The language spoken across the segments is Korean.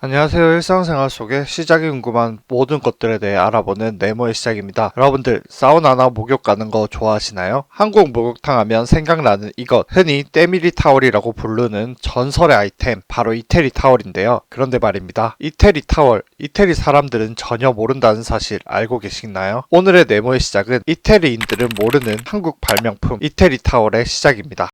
안녕하세요. 일상생활 속에 시작이 궁금한 모든 것들에 대해 알아보는 네모의 시작입니다. 여러분들 사우나나 목욕 가는 거 좋아하시나요? 한국 목욕탕 하면 생각나는 이것 흔히 때밀이 타월이라고 부르는 전설의 아이템 바로 이태리 타월인데요. 그런데 말입니다. 이태리 타월 이태리 사람들은 전혀 모른다는 사실 알고 계시나요? 오늘의 네모의 시작은 이태리인들은 모르는 한국 발명품 이태리 타월의 시작입니다.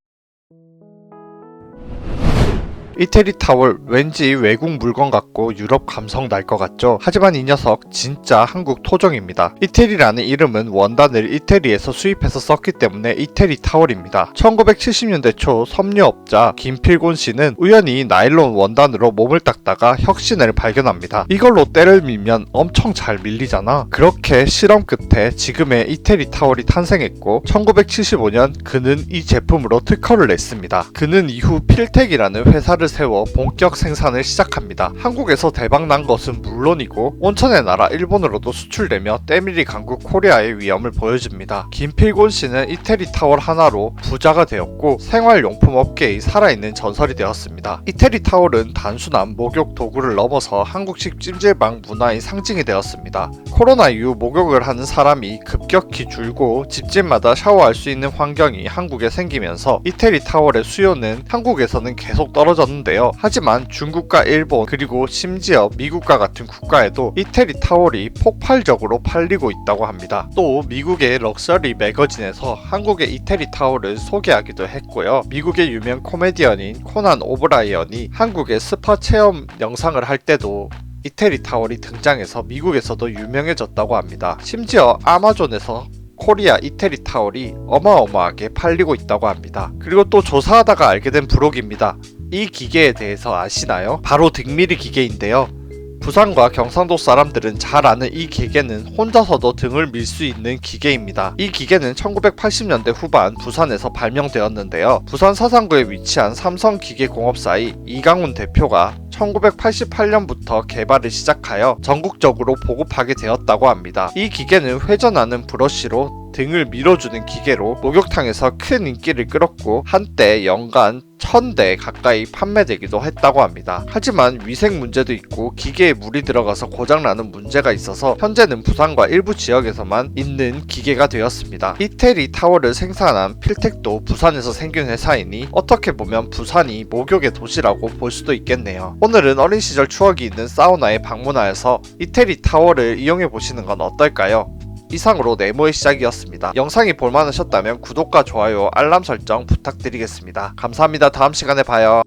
이태리 타월 왠지 외국 물건 같고 유럽 감성 날 것 같죠? 하지만 이 녀석 진짜 한국 토종입니다. 이태리라는 이름은 원단을 이태리에서 수입해서 썼기 때문에 이태리 타월입니다. 1970년대 초 섬유업자 김필곤 씨는 우연히 나일론 원단으로 몸을 닦다가 혁신을 발견합니다. 이걸로 때를 밀면 엄청 잘 밀리잖아. 그렇게 실험 끝에 지금의 이태리 타월이 탄생했고 1975년 그는 이 제품으로 특허를 냈습니다. 그는 이후 필텍이라는 회사를 세워 본격 생산을 시작합니다. 한국에서 대박난 것은 물론이고 온천의 나라 일본으로도 수출되며 때밀이 강국 코리아의 위험을 보여줍니다. 김필곤 씨는 이태리 타월 하나로 부자가 되었고 생활용품 업계의 살아있는 전설이 되었습니다. 이태리 타월은 단순한 목욕 도구를 넘어서 한국식 찜질방 문화의 상징이 되었습니다. 코로나 이후 목욕을 하는 사람이 급격히 줄고 집집마다 샤워할 수 있는 환경이 한국에 생기면서 이태리 타월의 수요는 한국에서는 계속 떨어졌는데 요. 하지만 중국과 일본 그리고 심지어 미국과 같은 국가에도 이태리 타월이 폭발적으로 팔리고 있다고 합니다. 또 미국의 럭셔리 매거진에서 한국의 이태리 타월을 소개하기도 했고요. 미국의 유명 코미디언인 코난 오브라이언이 한국의 스파 체험 영상을 할 때도 이태리 타월이 등장해서 미국에서도 유명해졌다고 합니다. 심지어 아마존에서 코리아 이태리 타월이 어마어마하게 팔리고 있다고 합니다. 그리고 또 조사하다가 알게 된 부록입니다. 이 기계에 대해서 아시나요? 바로 등밀이 기계인데요. 부산과 경상도 사람들은 잘 아는 이 기계는 혼자서도 등을 밀 수 있는 기계입니다. 이 기계는 1980년대 후반 부산에서 발명되었는데요. 부산 사상구에 위치한 삼성기계공업사의 이강훈 대표가 1988년부터 개발을 시작하여 전국적으로 보급하게 되었다고 합니다. 이 기계는 회전하는 브러쉬로 등을 밀어주는 기계로 목욕탕에서 큰 인기를 끌었고 한때 연간 1000대 가까이 판매되기도 했다고 합니다. 하지만 위생 문제도 있고 기계에 물이 들어가서 고장나는 문제가 있어서 현재는 부산과 일부 지역에서만 있는 기계가 되었습니다. 이태리 타월을 생산한 필텍도 부산에서 생긴 회사이니 어떻게 보면 부산이 목욕의 도시라고 볼 수도 있겠네요. 오늘은 어린 시절 추억이 있는 사우나에 방문하여서 이태리 타월을 이용해 보시는 건 어떨까요? 이상으로 네모의 시작이었습니다. 영상이 볼만하셨다면 구독과 좋아요, 알람 설정 부탁드리겠습니다. 감사합니다. 다음 시간에 봐요.